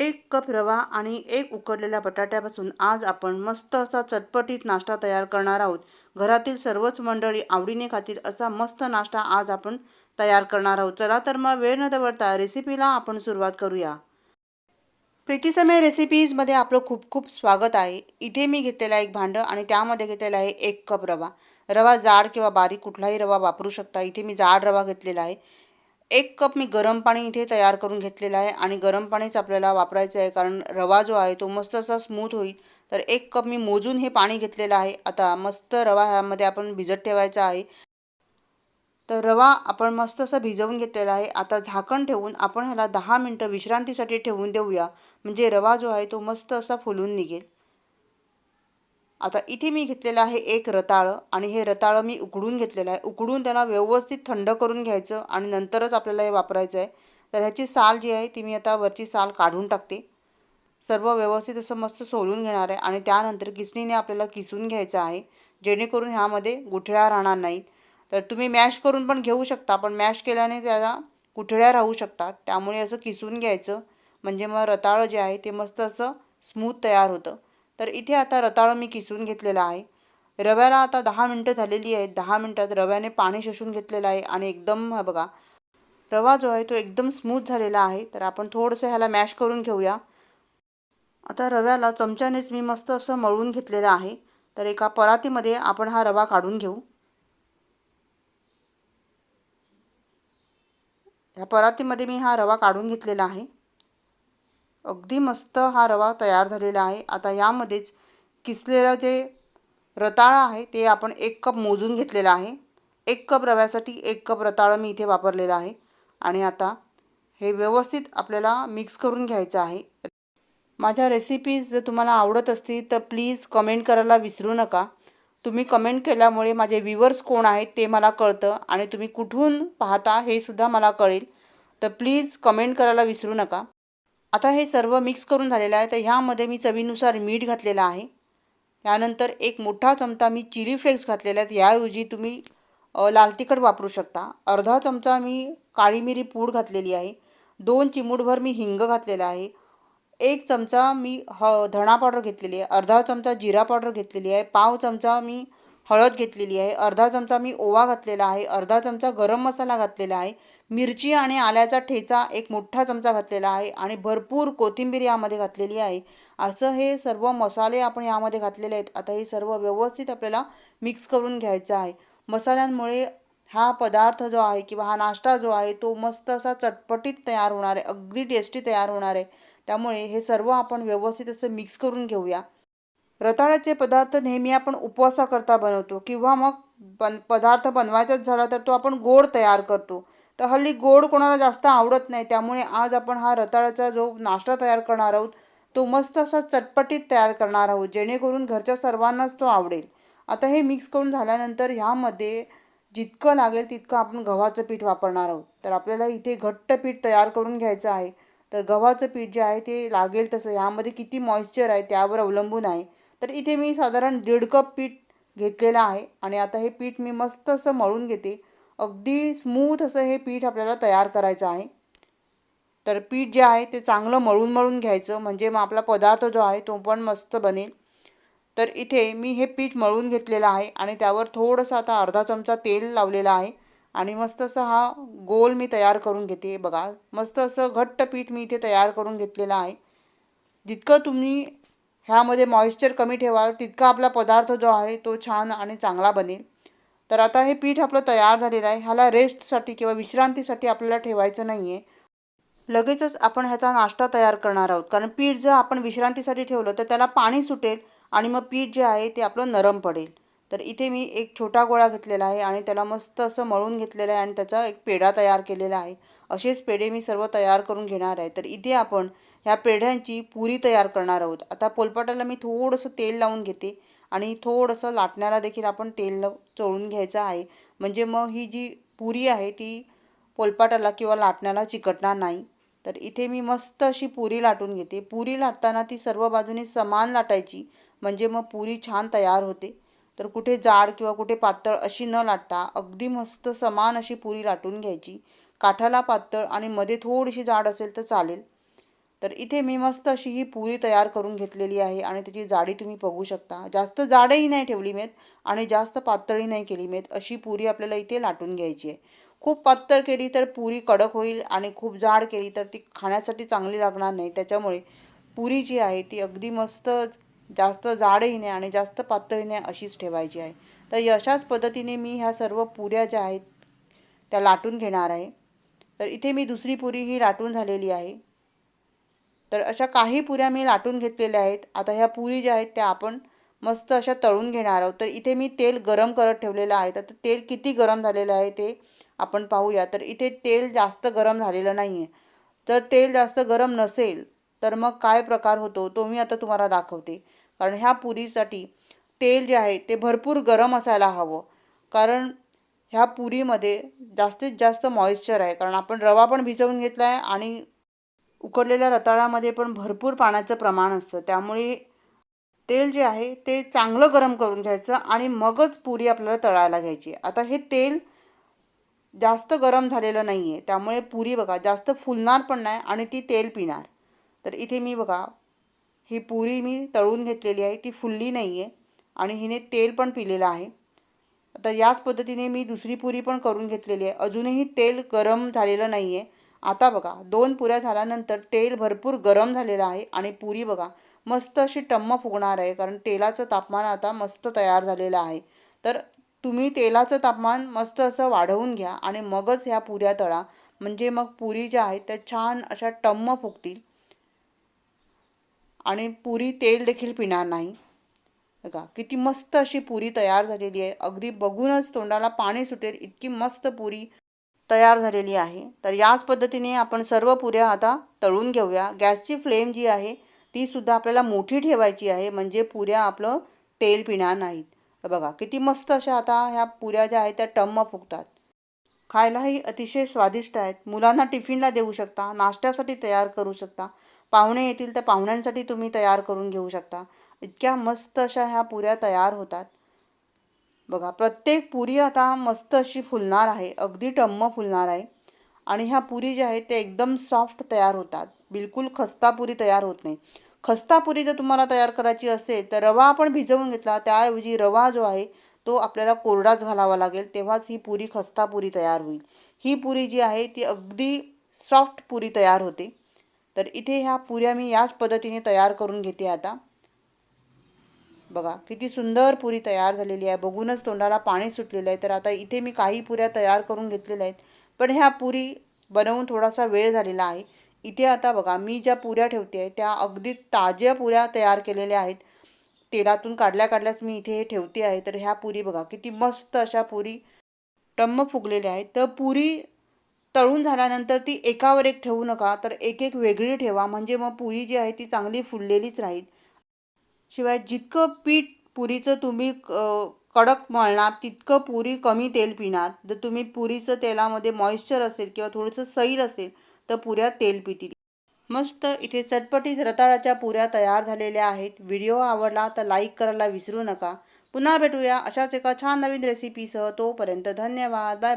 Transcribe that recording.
एक कप रवा आणि एक उकडलेल्या बटाट्यापासून आज आपण मस्त असा चटपटीत नाश्ता तयार करणार आहोत. घरातील सर्वच मंडळी आवडीने खातील असा मस्त नाश्ता आज आपण तयार करणार आहोत. चला तर मग वेळ न दवडता रेसिपीला आपण सुरुवात करूया. प्रीतीसमय रेसिपीजमध्ये आपलं खूप खूप स्वागत आहे. इथे मी घेतलेलं आहे एक भांडं आणि त्यामध्ये घेतलेला आहे एक कप रवा. रवा जाड किंवा बारीक कुठलाही रवा वापरू शकता. इथे मी जाड रवा घेतलेला आहे. एक कप मी गरम पाणी इथे तयार करून घेतलेलं आहे आणि गरम पाणीच आपल्याला वापरायचं आहे कारण रवा जो आहे तो मस्त असा स्मूथ होईल. तर एक कप मी मोजून हे पाणी घेतलेलं आहे. आता मस्त रवा ह्यामध्ये आपण भिजत ठेवायचा आहे. तर रवा आपण मस्त असं भिजवून घेतलेला आहे. आता झाकण ठेवून आपण ह्याला दहा मिनटं विश्रांतीसाठी ठेवून देऊया. म्हणजे रवा जो आहे तो मस्त असा फुलून निघेल. आता इथे मी घेतलेलं आहे एक रताळं आणि हे रताळं मी उकडून घेतलेलं आहे. उकडून त्याला व्यवस्थित थंड करून घ्यायचं आणि नंतरच आपल्याला हे वापरायचं आहे. तर ह्याची साल जी आहे ती मी आता वरची साल काढून टाकते. सर्व व्यवस्थित असं मस्त सोलून घेणार आहे आणि त्यानंतर किसणीने आपल्याला किसून घ्यायचं आहे. जेणेकरून ह्यामध्ये गुठळ्या राहणार नाहीत. तर तुम्ही मॅश करून पण घेऊ शकता पण मॅश केल्याने त्याला गुठळ्या राहू शकतात. त्यामुळे असं किसून घ्यायचं. म्हणजे मग रताळं जे आहे ते मस्त असं स्मूथ तयार होतं. तर इथे आता रताळं मी किसून घेतलेलं आहे. रव्याला आता दहा मिनटं झालेली आहेत. दहा मिनटात रव्याने पाणी शोषून घेतलेलं आहे आणि एकदम हा बघा रवा जो आहे तो एकदम स्मूथ झालेला आहे. तर आपण थोडंसं ह्याला मॅश करून घेऊया. आता रव्याला चमच्यानेच मी मस्त असं मळून घेतलेलं आहे. तर एका परातीमध्ये आपण हा रवा काढून घेऊ. ह्या परातीमध्ये मी हा रवा काढून घेतलेला आहे. अगदी मस्त हा रवा तयार झालेला आहे. आता यामध्येच किसलेलं जे रताळं आहे ते आपण एक कप मोजून घेतलेलं आहे. एक कप रव्यासाठी एक कप रताळं मी इथे वापरलेलं आहे. आणि आता हे व्यवस्थित आपल्याला मिक्स करून घ्यायचं आहे. माझ्या रेसिपीज जर तुम्हाला आवडत असतील तर प्लीज कमेंट करायला विसरू नका. तुम्ही कमेंट केल्यामुळे माझे व्ह्युअर्स कोण आहेत ते मला कळतं. आणि तुम्ही कुठून पाहता हे सुद्धा मला कळेल. तर प्लीज कमेंट करायला विसरू नका. आता हे सर्व मिक्स करून झालेलं आहे. तर ह्यामध्ये मी चवीनुसार मीठ घातलेलं आहे. त्यानंतर एक मोठा चमचा मी चिली फ्लेक्स घातलेला आहेत. याऐवजी तुम्ही लाल तिखट वापरू शकता. अर्धा चमचा मी काळी मिरी पूड घातलेली आहे. दोन चिमूटभर मी हिंग घातलेला आहे. एक चमचा मी ह धणा पावडर घेतलेली आहे. अर्धा चमचा जिरा पावडर घेतलेली आहे. पाव चमचा मी हळद घेतलेली आहे. अर्धा चमचा मी ओवा घातलेला आहे. अर्धा चमचा गरम मसाला घातलेला आहे. मिरची आणि आल्याचा ठेचा एक मोठा चमचा घातलेला आहे आणि भरपूर कोथिंबीर यामध्ये घातलेली आहे. असं हे सर्व मसाले आपण यामध्ये घातलेले आहेत. आता हे सर्व व्यवस्थित आपल्याला मिक्स करून घ्यायचं आहे. मसाल्यांमुळे हा पदार्थ जो आहे किंवा हा नाश्ता जो आहे तो मस्त असा चटपटीत तयार होणार आहे. अगदी टेस्टी तयार होणार आहे. त्यामुळे हे सर्व आपण व्यवस्थित असं मिक्स करून घेऊया. रताळ्याचे पदार्थ नेहमी आपण उपवासाकरता बनवतो किंवा मग बन पदार्थ बनवायचाच झाला तर तो आपण गोड तयार करतो. तर हल्ली गोड कोणाला जास्त आवडत नाही त्यामुळे आज आपण हा रताळ्याचा जो नाश्ता तयार करणार आहोत तो मस्त असा चटपटीत तयार करणार आहोत जेणेकरून घरच्या सर्वांनाच तो आवडेल. आता हे मिक्स करून झाल्यानंतर ह्यामध्ये जितकं लागेल तितकं आपण गव्हाचं पीठ वापरणार आहोत. तर आपल्याला इथे घट्ट पीठ तयार करून घ्यायचं आहे. तर गव्हाचं पीठ जे आहे ते लागेल तसं ह्यामध्ये किती मॉइश्चर आहे त्यावर अवलंबून आहे. तर इथे मी साधारण दीड कप पीठ घेतलेलं आहे आणि आता हे पीठ मी मस्त असं मळून घेते. अगदी स्मूथ असं हे पीठ आपल्याला तयार करायचं आहे. तर पीठ जे आहे ते चांगलं मळून मळून घ्यायचं. म्हणजे मग आपला पदार्थ जो आहे तो पण मस्त बनेल. तर इथे मी हे पीठ मळून घेतलेलं आहे आणि त्यावर थोडंसं आता अर्धा चमचा तेल लावलेला आहे. आणि मस्त असं हा गोल मी तयार करून घेते. बघा मस्त असं घट्ट पीठ मी इथे तयार करून घेतलेलं आहे. जितकं तुम्ही ह्यामध्ये मॉइश्चर कमी ठेवाल तितका आपला पदार्थ जो आहे तो छान आणि चांगला बनेल. तर आता हे पीठ आपलं तयार झालेलं आहे. ह्याला रेस्टसाठी किंवा विश्रांतीसाठी आपल्याला ठेवायचं नाही आहे लगेचच आपण ह्याचा नाश्ता तयार करणार आहोत. कारण पीठ जर आपण विश्रांतीसाठी ठेवलं तर त्याला पाणी सुटेल आणि मग पीठ जे आहे ते आपलं नरम पडेल. तर इथे मी एक छोटा गोळा घेतलेला आहे आणि त्याला मस्त असं मळून घेतलेलं आहे आणि त्याचा एक पेढा तयार केलेला आहे. असेच पेढे मी सर्व तयार करून घेणार आहे. तर इथे आपण ह्या पेढ्यांची पुरी तयार करणार आहोत. आता पोलपाटाला मी थोडंसं तेल लावून घेते. आणि थोडंसं लाटण्याला देखील आपण तेल चोळून घ्यायचं आहे. म्हणजे मग ही जी पुरी आहे ती पोलपाटाला किंवा लाटण्याला चिकटणार नाही. तर इथे मी मस्त अशी पुरी लाटून घेते. पुरी लाटताना ती सर्व बाजूने समान लाटायची. म्हणजे मग पुरी छान तयार होते. तर कुठे जाड किंवा कुठे पातळ अशी न लाटता अगदी मस्त समान अशी पुरी लाटून घ्यायची. काठाला पातळ आणि मध्ये थोडीशी जाड असेल तर चालेल. तर इथे मी मस्त अशी ही पुरी तयार करून घेतलेली आहे आणि त्याची जाडी तुम्ही बघू शकता. जास्त जाडही नाही ठेवली मेत आणि जास्त पातळी नाही केली मेत. अशी पुरी आपल्याला इथे लाटून घ्यायची आहे. खूप पातळ केली तर पुरी कडक होईल आणि खूप जाड केली तर ती खाण्यासाठी चांगली लागणार नाही. त्याच्यामुळे पुरी जी आहे ती अगदी मस्त जास्त जाडही नाही आणि जास्त पातळी नाही अशीच ठेवायची आहे. तर अशाच पद्धतीने मी ह्या सर्व पुऱ्या ज्या आहेत त्या लाटून घेणार आहे. तर इथे मी दुसरी पुरी ही लाटून झालेली आहे. तर अशा काही पुऱ्या मी लाटून घेतलेल्या आहेत. आता ह्या पुरी ज्या आहेत त्या आपण मस्त अशा तळून घेणार आहोत. तर इथे मी तेल गरम करत ठेवलेलं आहे. तर तेल किती गरम झालेलं आहे ते आपण पाहूया. तर इथे तेल जास्त गरम झालेलं नाही आहे जर तेल जास्त गरम नसेल तर मग काय प्रकार होतो तो मी आता तुम्हाला दाखवते. कारण ह्या पुरीसाठी तेल जे आहे ते भरपूर गरम असायला हवं. कारण ह्या पुरीमध्ये जास्तीत जास्त मॉइश्चर आहे. कारण आपण रवा पण भिजवून घेतला आहे आणि उकडलेल्या रताळामध्ये पण भरपूर पाण्याचं प्रमाण असतं. त्यामुळे तेल जे आहे ते चांगलं गरम करून घ्यायचं आणि मगच पुरी आपल्याला तळायला घ्यायची. आता हे तेल जास्त गरम झालेलं नाही आहे त्यामुळे पुरी बघा जास्त फुलणार पण नाही आणि ती तेल पिणार. तर इथे मी बघा ही पुरी मी तळून घेतलेली आहे ती फुलली नाही आहे आणि हिने तेल पण पिलेलं आहे. आता याच पद्धतीने मी दुसरी पुरी पण करून घेतलेली आहे. अजूनही तेल गरम झालेलं नाही आहे आता बघा दोन पुऱ्या झाल्यानंतर तेल भरपूर गरम झालेलं आहे आणि पुरी बघा मस्त अशी टम्म फुगणार आहे कारण तेलाचं तापमान आता मस्त तयार झालेलं आहे. तर तुम्ही तेलाचं तापमान मस्त असं वाढवून घ्या आणि मगच ह्या पुऱ्या तळा. म्हणजे मग पुरी ज्या आहेत त्या छान अशा टम्म फुगतील. आणि पुरी तेल देखील पिणार नाही. बघा किती मस्त अशी पुरी तयार झालेली आहे. अगदी बघूनच तोंडाला पाणी सुटेल इतकी मस्त पुरी. तयार झालेली आहे. तर याच पद्धतीने आपण सर्व पुऱ्या आता तळून घेऊया. गॅसची फ्लेम जी आहे ती सुद्धा आपल्याला मोठी ठेवायची आहे. म्हणजे पुऱ्या आपलं तेल पिणार नाहीत. बघा किती मस्त अशा आता ह्या पुऱ्या ज्या आहेत त्या टम्म फुगतात. खायलाही अतिशय स्वादिष्ट आहेत. मुलांना टिफिनला देऊ शकता नाश्त्यासाठी तयार करू शकता. पाहुणे येतील तर पाहुण्यांसाठी तुम्ही तयार करून घेऊ शकता. इतक्या मस्त अशा ह्या पुऱ्या तयार होतात. बघा प्रत्येक पुरी आता मस्त अशी फुलणार आहे अगदी टम्म फुलणार आहे. आणि ह्या पुरी ज्या आहेत त्या एकदम सॉफ्ट तयार होतात. बिलकुल खस्ता पुरी तयार होत नाही. खस्ता पुरी जर तुम्हाला तयार करायची असेल तर रवा आपण भिजवून घेतला त्याऐवजी रवा जो आहे तो आपल्याला कोरडाच घालावा लागेल तेव्हाच ही पुरी खस्ता पुरी तयार होईल. ही पुरी जी आहे ती अगदी सॉफ्ट पुरी तयार होते. तर इथे ह्या पुऱ्या मी याच पद्धतीने तयार करून घेते आता. बघा किती सुंदर पुरी तयार झालेली आहे. बघूनच तोंडाला पाणी सुटलेलं आहे. तर आता इथे मी काही पुऱ्या तयार करून घेतलेल्या आहेत. पण ह्या पुरी बनवून थोडासा वेळ झालेला आहे. इथे आता बघा मी ज्या पुऱ्या ठेवते आहे त्या अगदी ताज्या पुऱ्या तयार केलेल्या आहेत. तेलातून काढल्या काढल्याच मी इथे हे ठेवते आहे. तर ह्या पुरी बघा किती मस्त अशा पुरी टम्म फुगलेल्या आहेत. तर पुरी तळून झाल्यानंतर ती एकावर एक ठेवू नका. तर एक एक वेगळी ठेवा. म्हणजे मग पुरी जी आहे ती चांगली फुललेलीच राहील. शिवाय जितकं पीठ पुरीचं तुम्ही कडक मळणार तितकं पुरी कमी तेल पिणार. जर तुम्ही पुरीचं तेलामध्ये मॉइश्चर असेल किंवा थोडंसं सैल असेल तर पुऱ्या तेल पितील. मस्त इथे चटपटीत रताळाच्या पुऱ्या तयार झालेल्या आहेत. व्हिडिओ आवडला तर लाईक करायला विसरू नका. पुन्हा भेटूया अशाच एका छान नवीन रेसिपीसह तोपर्यंत धन्यवाद. Bye bye.